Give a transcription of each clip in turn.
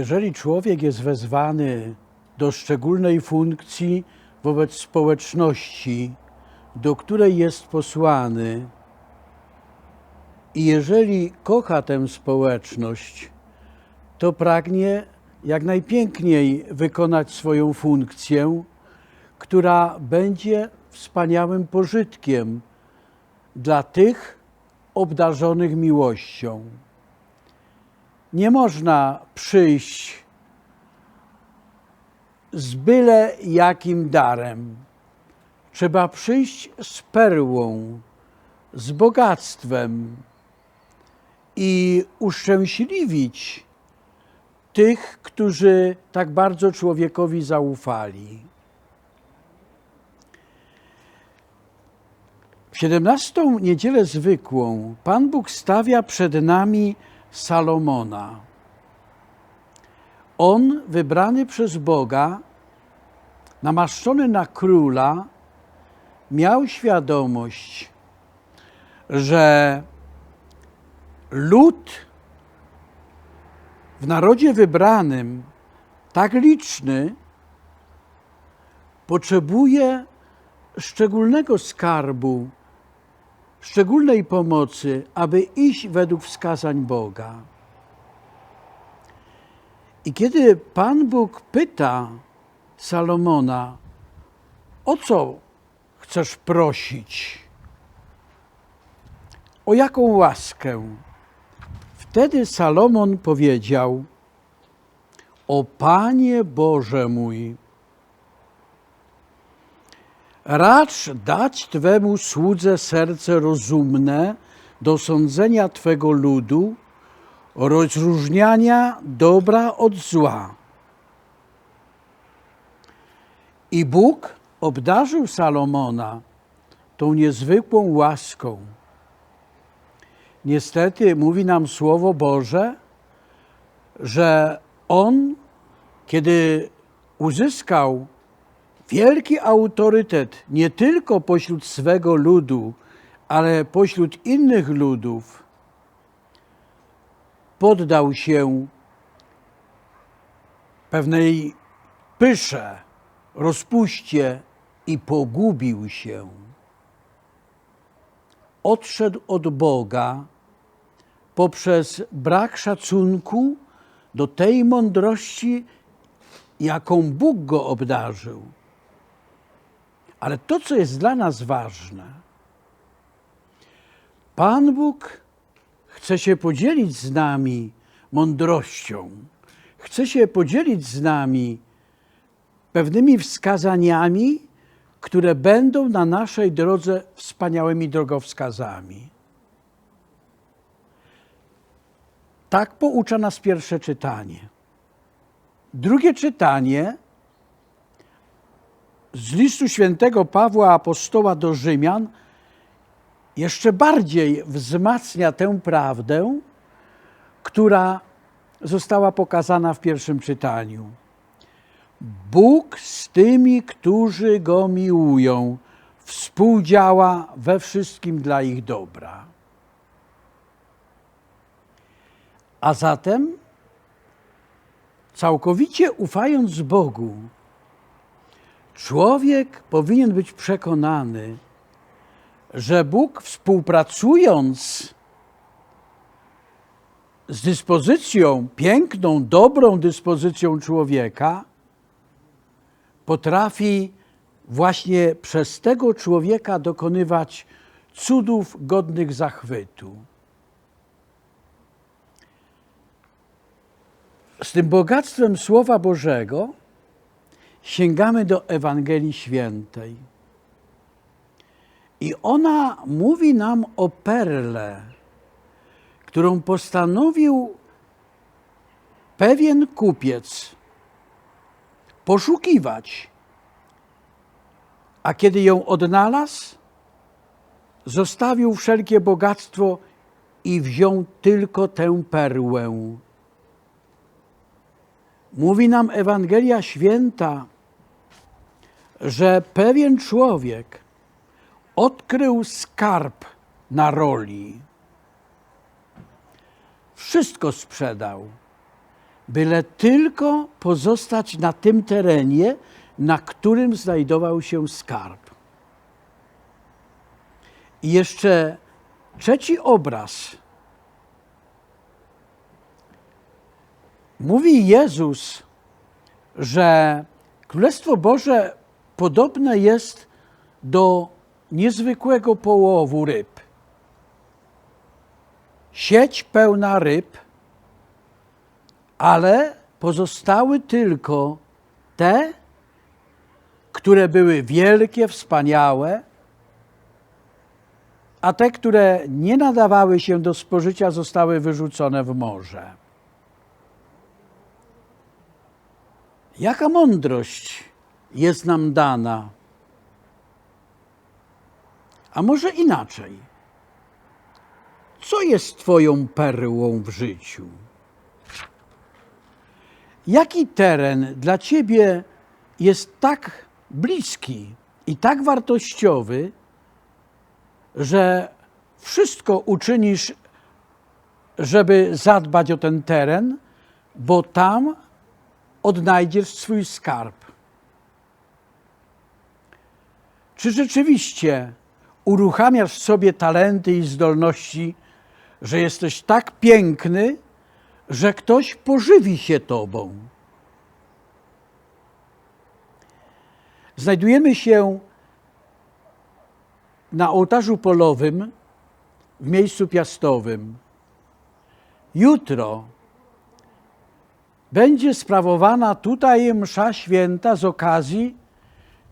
Jeżeli człowiek jest wezwany do szczególnej funkcji wobec społeczności, do której jest posłany, i jeżeli kocha tę społeczność, to pragnie jak najpiękniej wykonać swoją funkcję, która będzie wspaniałym pożytkiem dla tych obdarzonych miłością. Nie można przyjść z byle jakim darem. Trzeba przyjść z perłą, z bogactwem i uszczęśliwić tych, którzy tak bardzo człowiekowi zaufali. W 17 niedzielę zwykłą Pan Bóg stawia przed nami Salomona. On, wybrany przez Boga, namaszczony na króla, miał świadomość, że lud w narodzie wybranym, tak liczny, potrzebuje szczególnego skarbu, szczególnej pomocy, aby iść według wskazań Boga. I kiedy Pan Bóg pyta Salomona, o co chcesz prosić? O jaką łaskę? Wtedy Salomon powiedział: O Panie Boże mój, racz dać Twemu słudze serce rozumne do sądzenia Twego ludu, rozróżniania dobra od zła. I Bóg obdarzył Salomona tą niezwykłą łaską. Niestety mówi nam Słowo Boże, że on, kiedy uzyskał wielki autorytet nie tylko pośród swego ludu, ale pośród innych ludów, poddał się pewnej pysze, rozpuście i pogubił się. Odszedł od Boga poprzez brak szacunku do tej mądrości, jaką Bóg go obdarzył. Ale to, co jest dla nas ważne, Pan Bóg chce się podzielić z nami mądrością, chce się podzielić z nami pewnymi wskazaniami, które będą na naszej drodze wspaniałymi drogowskazami. Tak poucza nas pierwsze czytanie. Drugie czytanie z listu świętego Pawła Apostoła do Rzymian jeszcze bardziej wzmacnia tę prawdę, która została pokazana w pierwszym czytaniu. Bóg z tymi, którzy Go miłują, współdziała we wszystkim dla ich dobra. A zatem, całkowicie ufając Bogu, człowiek powinien być przekonany, że Bóg współpracując z dyspozycją, piękną, dobrą dyspozycją człowieka, potrafi właśnie przez tego człowieka dokonywać cudów godnych zachwytu. Z tym bogactwem Słowa Bożego sięgamy do Ewangelii Świętej. I ona mówi nam o perle, którą postanowił pewien kupiec poszukiwać. A kiedy ją odnalazł, zostawił wszelkie bogactwo i wziął tylko tę perłę. Mówi nam Ewangelia Święta, że pewien człowiek odkrył skarb na roli. Wszystko sprzedał. byle tylko pozostać na tym terenie, na którym znajdował się skarb. I jeszcze trzeci obraz. Mówi Jezus, że Królestwo Boże podobne jest do niezwykłego połowu ryb. Sieć pełna ryb, ale pozostały tylko te, które były wielkie, wspaniałe, a te, które nie nadawały się do spożycia, zostały wyrzucone w morze. Jaka mądrość jest nam dana? A może inaczej? Co jest Twoją perłą w życiu? Jaki teren dla Ciebie jest tak bliski i tak wartościowy, że wszystko uczynisz, żeby zadbać o ten teren, bo tam odnajdziesz swój skarb. Czy rzeczywiście uruchamiasz sobie talenty i zdolności, że jesteś tak piękny, że ktoś pożywi się tobą? Znajdujemy się na ołtarzu polowym w miejscu piastowym. Jutro będzie sprawowana tutaj msza święta z okazji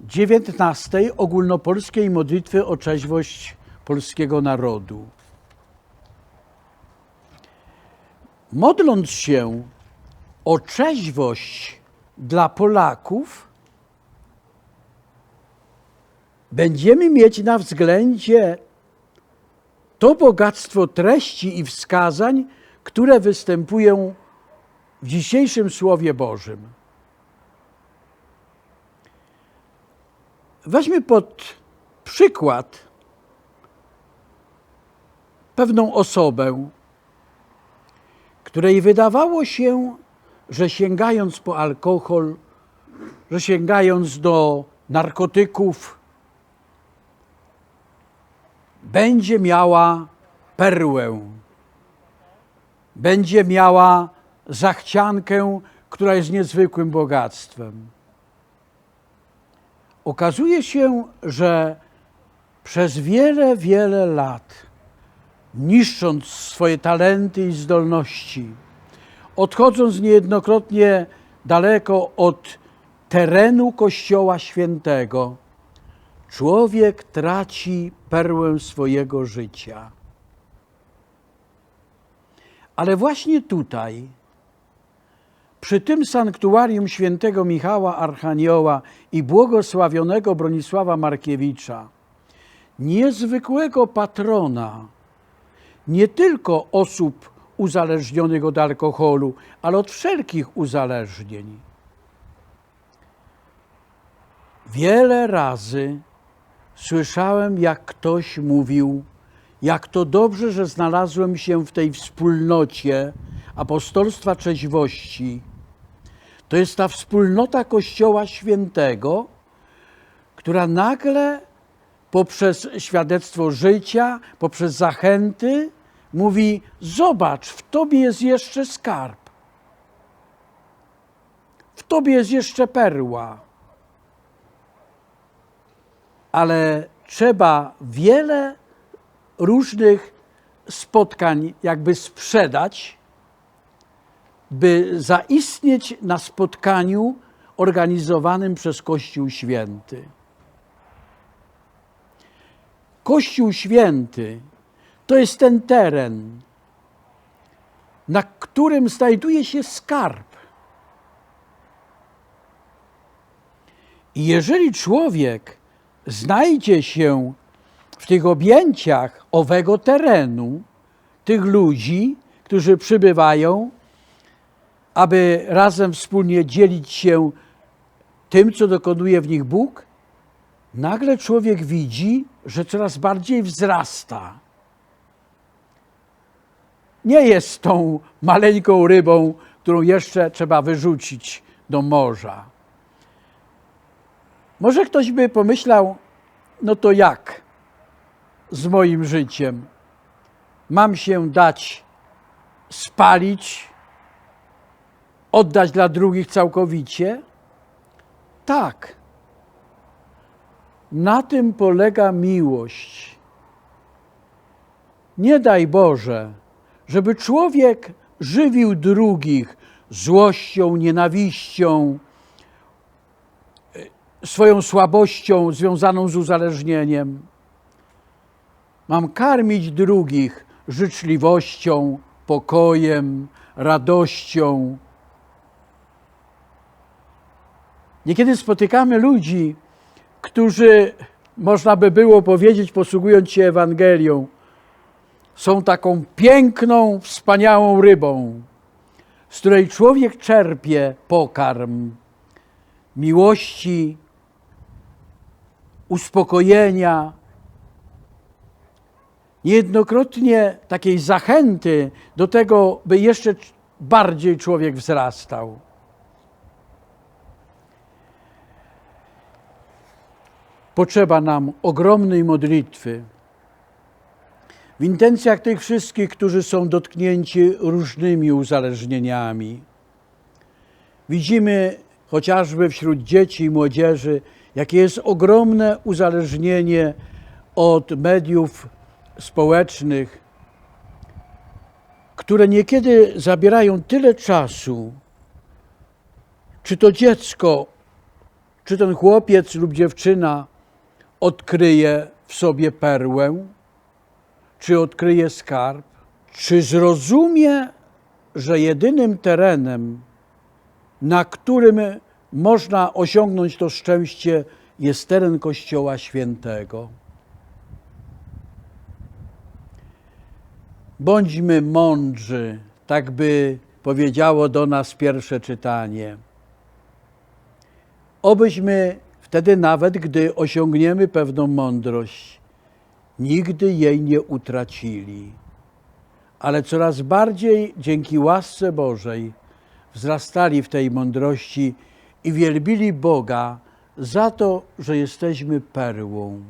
19 ogólnopolskiej modlitwy o trzeźwość polskiego narodu. Modląc się o trzeźwość dla Polaków, będziemy mieć na względzie to bogactwo treści i wskazań, które występują w dzisiejszym Słowie Bożym. Weźmy pod przykład pewną osobę, której wydawało się, że sięgając po alkohol, że sięgając do narkotyków, będzie miała perłę, będzie miała zachciankę, która jest niezwykłym bogactwem. Okazuje się, że przez wiele, wiele lat, niszcząc swoje talenty i zdolności, odchodząc niejednokrotnie daleko od terenu Kościoła Świętego, człowiek traci perłę swojego życia. Ale właśnie tutaj, przy tym sanktuarium świętego Michała Archanioła i błogosławionego Bronisława Markiewicza, niezwykłego patrona nie tylko osób uzależnionych od alkoholu, ale od wszelkich uzależnień. Wiele razy słyszałem, jak ktoś mówił, jak to dobrze, że znalazłem się w tej wspólnocie apostolstwa trzeźwości. To jest ta wspólnota Kościoła Świętego, która nagle poprzez świadectwo życia, poprzez zachęty mówi: Zobacz, w tobie jest jeszcze skarb, w tobie jest jeszcze perła. Ale trzeba wiele różnych spotkań jakby sprzedać, by zaistnieć na spotkaniu organizowanym przez Kościół Święty. Kościół Święty to jest ten teren, na którym znajduje się skarb. I jeżeli człowiek znajdzie się w tych objęciach owego terenu, tych ludzi, którzy przybywają, aby razem wspólnie dzielić się tym, co dokonuje w nich Bóg, nagle człowiek widzi, że coraz bardziej wzrasta. Nie jest tą maleńką rybą, którą jeszcze trzeba wyrzucić do morza. Może ktoś by pomyślał, no to jak z moim życiem? Mam się dać spalić, oddać dla drugich całkowicie? Tak. Na tym polega miłość. Nie daj Boże, żeby człowiek żywił drugich złością, nienawiścią, e, swoją słabością związaną z uzależnieniem. Mam karmić drugich życzliwością, pokojem, radością. Niekiedy spotykamy ludzi, którzy, można by było powiedzieć, posługując się Ewangelią, są taką piękną, wspaniałą rybą, z której człowiek czerpie pokarm miłości, uspokojenia, niejednokrotnie takiej zachęty do tego, by jeszcze bardziej człowiek wzrastał. Potrzeba nam ogromnej modlitwy w intencjach tych wszystkich, którzy są dotknięci różnymi uzależnieniami. Widzimy chociażby wśród dzieci i młodzieży, jakie jest ogromne uzależnienie od mediów społecznych, które niekiedy zabierają tyle czasu. Czy to dziecko, czy ten chłopiec lub dziewczyna odkryje w sobie perłę, czy odkryje skarb, czy zrozumie, że jedynym terenem, na którym można osiągnąć to szczęście, jest teren Kościoła Świętego. Bądźmy mądrzy, tak by powiedziało do nas pierwsze czytanie. Obyśmy wtedy, nawet gdy osiągniemy pewną mądrość, nigdy jej nie utracili, ale coraz bardziej dzięki łasce Bożej wzrastali w tej mądrości i wielbili Boga za to, że jesteśmy perłą.